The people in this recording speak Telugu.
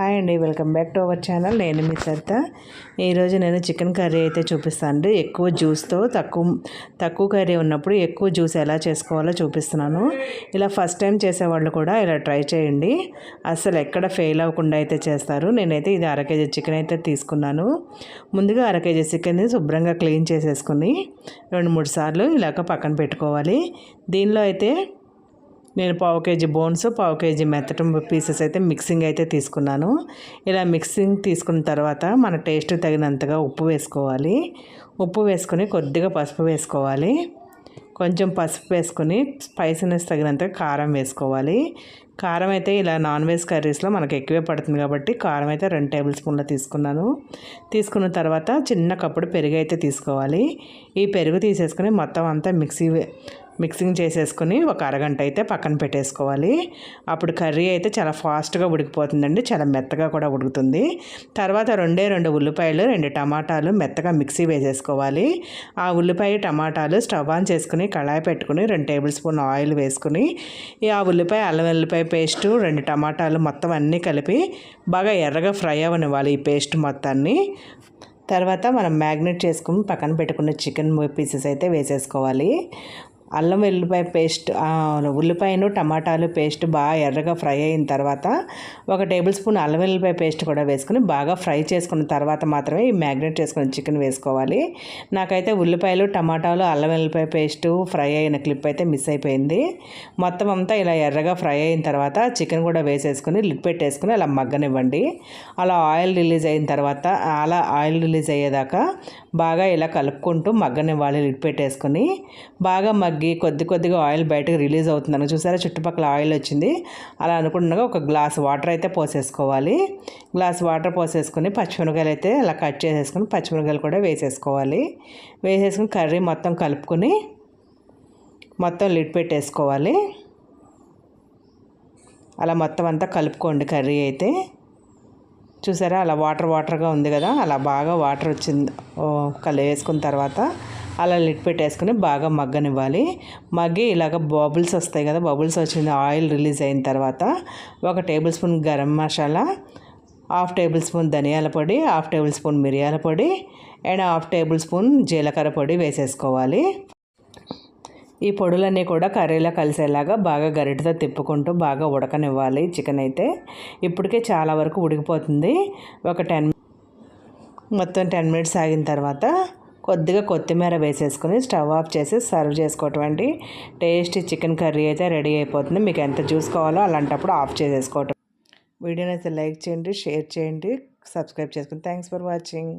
హాయ్ అండి welcome back to our channel. నేను మీ సరిత. ఈరోజు నేను చికెన్ కర్రీ అయితే చూపిస్తాను ఎక్కువ జ్యూస్తో తక్కువ తక్కువ కర్రీ ఉన్నప్పుడు ఎక్కువ జ్యూస్ ఎలా చేసుకోవాలో చూపిస్తున్నాను. ఇలా ఫస్ట్ టైం చేసేవాళ్ళు కూడా ఇలా ట్రై చేయండి. అసలు ఎక్కడ ఫెయిల్ అవ్వకుండా అయితే చేస్తారు. నేనైతే ఇది అర కేజీ చికెన్ అయితే తీసుకున్నాను. ముందుగా అర కేజీ చికెన్ని శుభ్రంగా క్లీన్ చేసేసుకుని రెండు మూడు సార్లు ఇలాగ పక్కన పెట్టుకోవాలి. దీనిలో అయితే నేను పావు కేజీ బోన్స్ పావు కేజీ మెత్తటం పీసెస్ అయితే మిక్సింగ్ అయితే తీసుకున్నాను. ఇలా మిక్సింగ్ తీసుకున్న తర్వాత మన టేస్ట్ తగినంతగా ఉప్పు వేసుకోవాలి. ఉప్పు వేసుకొని కొద్దిగా పసుపు వేసుకోవాలి. కొంచెం పసుపు వేసుకొని స్పైసీనెస్ తగినంత కారం వేసుకోవాలి. కారం అయితే ఇలా నాన్ వెజ్ కర్రీస్లో మనకు ఎక్కువే పడుతుంది కాబట్టి కారం అయితే రెండు టేబుల్ స్పూన్లు తీసుకున్నాను. తీసుకున్న తర్వాత చిన్న కప్పుడు పెరుగు అయితే తీసుకోవాలి. ఈ పెరుగు తీసేసుకుని మొత్తం అంతా మిక్సీ మిక్సింగ్ చేసేసుకొని ఒక అరగంట అయితే పక్కన పెట్టేసుకోవాలి. అప్పుడు కర్రీ అయితే చాలా ఫాస్ట్గా ఉడికిపోతుందండి. చాలా మెత్తగా కూడా ఉడుకుతుంది. తర్వాత రెండే రెండు ఉల్లిపాయలు రెండు టమాటాలు మెత్తగా మిక్సీ వేసేసుకోవాలి. ఆ ఉల్లిపాయ టమాటాలు స్టవ్ ఆన్ చేసుకుని కళాయి పెట్టుకుని రెండు టేబుల్ స్పూన్ ఆయిల్ వేసుకుని ఆ ఉల్లిపాయ అల్లం వెల్లిపాయ పేస్టు రెండు టమాటాలు మొత్తం అన్నీ కలిపి బాగా ఎర్రగా ఫ్రై అవ్వనివ్వాలి ఈ పేస్ట్ మొత్తాన్ని. తర్వాత మనం మ్యాగ్నెట్ చేసుకుని పక్కన పెట్టుకున్న చికెన్ పీసెస్ అయితే వేసేసుకోవాలి. అల్లం వెల్లిపాయ పేస్ట్ ఉల్లిపాయను టమాటాలు పేస్ట్ బాగా ఎర్రగా ఫ్రై అయిన తర్వాత ఒక టేబుల్ స్పూన్ అల్లం వెల్లిపాయ పేస్ట్ కూడా వేసుకుని బాగా ఫ్రై చేసుకున్న తర్వాత మాత్రమే ఈ మ్యాగ్నేట్ చేసుకుని చికెన్ వేసుకోవాలి. నాకైతే ఉల్లిపాయలు టమాటాలు అల్లం వెల్లిపాయ పేస్ట్ ఫ్రై అయిన క్లిప్ అయితే మిస్ అయిపోయింది. మొత్తం అంతా ఇలా ఎర్రగా ఫ్రై అయిన తర్వాత చికెన్ కూడా వేసేసుకుని లిడ్ పెట్టేసుకుని అలా మగ్గనివ్వండి. అలా ఆయిల్ రిలీజ్ అయిన తర్వాత అలా ఆయిల్ రిలీజ్ అయ్యేదాకా బాగా ఇలా కలుపుకుంటూ మగ్గనివ్వాలి లిడ్ పెట్టేసుకొని. బాగా మగ్గ తగ్గి కొద్ది కొద్దిగా ఆయిల్ బయటకు రిలీజ్ అవుతుందని చూసారా? చుట్టుపక్కల ఆయిల్ వచ్చింది. అలా అనుకుంటున్నాగా ఒక గ్లాస్ వాటర్ అయితే పోసేసుకోవాలి. గ్లాస్ వాటర్ పోసేసుకొని పచ్చిమిరకాయలు అయితే అలా కట్ చేసేసుకొని పచ్చిమిరకాయలు కూడా వేసేసుకోవాలి. వేసేసుకుని కర్రీ మొత్తం కలుపుకొని మొత్తం లిడ్ పెట్టేసుకోవాలి. అలా మొత్తం అంతా కలుపుకోండి కర్రీ అయితే. చూసారా? అలా వాటర్ వాటర్గా ఉంది కదా? అలా బాగా వాటర్ వచ్చింది. కలి వేసుకున్న తర్వాత అలా లిట్ పెట్టేసుకుని బాగా మగ్గనివ్వాలి. మగ్గి ఇలాగ బబుల్స్ వస్తాయి కదా బబుల్స్ వచ్చింది ఆయిల్ రిలీజ్ అయిన తర్వాత ఒక tablespoon garam masala half tablespoon ధనియాల పొడి హాఫ్ టేబుల్ స్పూన్ మిరియాల పొడి అండ్ హాఫ్ టేబుల్ స్పూన్ జీలకర్ర పొడి వేసేసుకోవాలి. ఈ పొడులన్నీ కూడా కర్రీలో కలిసేలాగా బాగా గరిటతో తిప్పుకుంటూ బాగా ఉడకనివ్వాలి చికెన్ అయితే. ఇప్పటికే చాలా వరకు ఉడికిపోతుంది. ఒక టెన్ మొత్తం టెన్ మినిట్స్ ఆగిన తర్వాత కొద్దిగా కొత్తిమీర వేసేసుకుని స్టవ్ ఆఫ్ చేసి సర్వ్ చేసుకోవటం అండి. టేస్టీ చికెన్ కర్రీ అయితే రెడీ అయిపోతుంది. మీకు ఎంత చూసుకోవాలో అలాంటప్పుడు ఆఫ్ చేసేసుకోవటం. వీడియోని అయితే లైక్ చేయండి షేర్ చేయండి సబ్స్క్రైబ్ చేసుకోండి థ్యాంక్స్ ఫర్ వాచింగ్.